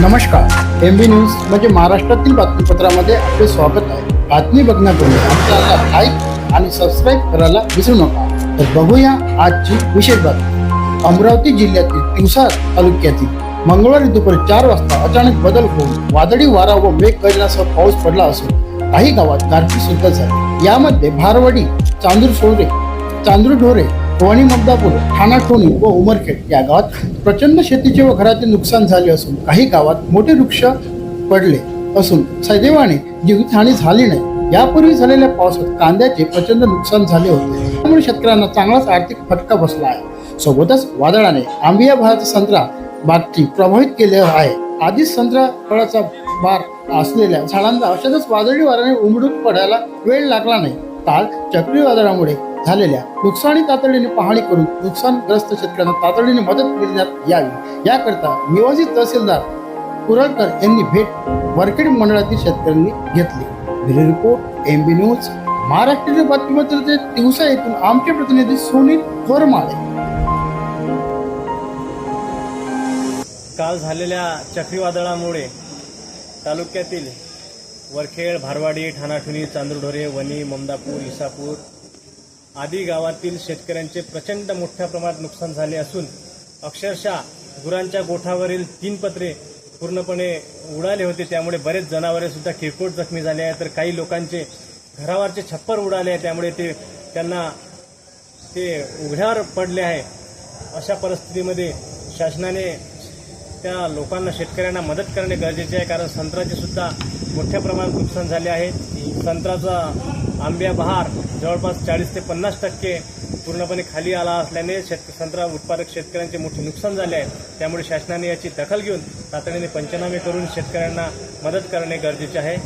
नमस्कार. M B news म्हणजे महाराष्ट्रातील बातमीपत्रामध्ये आपले स्वागत आहे. बातमी बघण्यापूर्वी आमचा लाईक आणि सबस्क्राईब करायला विसरू नका. तर बघूया आजची विशेष बातमी. अमरावती जिल्ह्यातील तिवसा तालुक्यातील मंगळवारी दुपारी चार वाजता अचानक बदल होऊन वादळी वारा व मेघ मेघगर्जनासह पाऊस पडला असून काही गावात गारपीट सुद्धा झाली. यामध्ये भारवाडी चांदूर सोडरे चांदूर ढोरे वणी मुद्दापूर ठाणा ठोणी व उमरखेड या गावात प्रचंड शेतीचे व घराचे नुकसान झाले असून काही गावात मोठे वृक्ष पडले असून सदैवाने जीवितहानी झाली नाही. यापूर्वी झालेल्या पावसात कांद्याचे प्रचंड नुकसान झाले होते. त्यामुळे शेतकऱ्यांना चांगलाच आर्थिक फटका बसला आहे. सोबतच वादळाने आंबिया भागाचा संत्रा बागची प्रभावित केले आहे. आधीच संत्रा फळाचा बार असलेल्या झाडांना अशातच वादळी वाऱ्याने उमडून पडायला वेळ लागला नाही. काल चक्रीवादळामुळे झालेल्या नुकसानी तातडीने पाहणी करून नुकसानग्रस्त शेतकऱ्यांना तातडीने मदत मिळण्यात यावी. याकरता नियोजित तहसीलदार कुरळकर यांनी भेट वरखेड मंडळातील शेतकऱ्यांनी घेतली. Bureau report M B news महाराष्ट्रातील बातमीपत्र दिवसा येथून आमचे प्रतिनिधी सुनील कोरमाळे काल झालेल्या चक्रीवादळामुळे तालुक्यातील वरखेड भारवाडी ठाणाठुणी चांदूरढोरे वणी ममदापूर इसापूर आदी गावातील शेतकऱ्यांचे प्रचंड मोठ्या प्रमाणात नुकसान झाले असून अक्षरशः गुरांच्या गोठावरील तीन पत्रे पूर्णपणे उडाले होते. त्यामुळे बरेच जनावरे सुद्धा किरकोळ जखमी झाले आहेत. तर काही लोकांचे घरावरचे छप्पर उडाले आहे त्यामुळे ते त्यांना ते उघड्यावर पडले आहे. अशा परिस्थितीमध्ये शासनाने त्या लोकांना शेतकऱ्यांना मदत करणे गरजेचे आहे कारण संत्र्याचे सुद्धा मोठ्या प्रमाणात नुकसान झाले आहे. संत्र्याचा आंब्या बहार जवळपास चाळीस ते पन्नास टक्के पूर्णपणे खाली आला असल्याने शेत संत्रा उत्पादक शेतकऱ्यांचे मोठे नुकसान झाले आहे. त्यामुळे शासनाने याची दखल घेऊन तातडीने पंचनामे करून शेतकऱ्यांना मदत करणे गरजेचे आहे.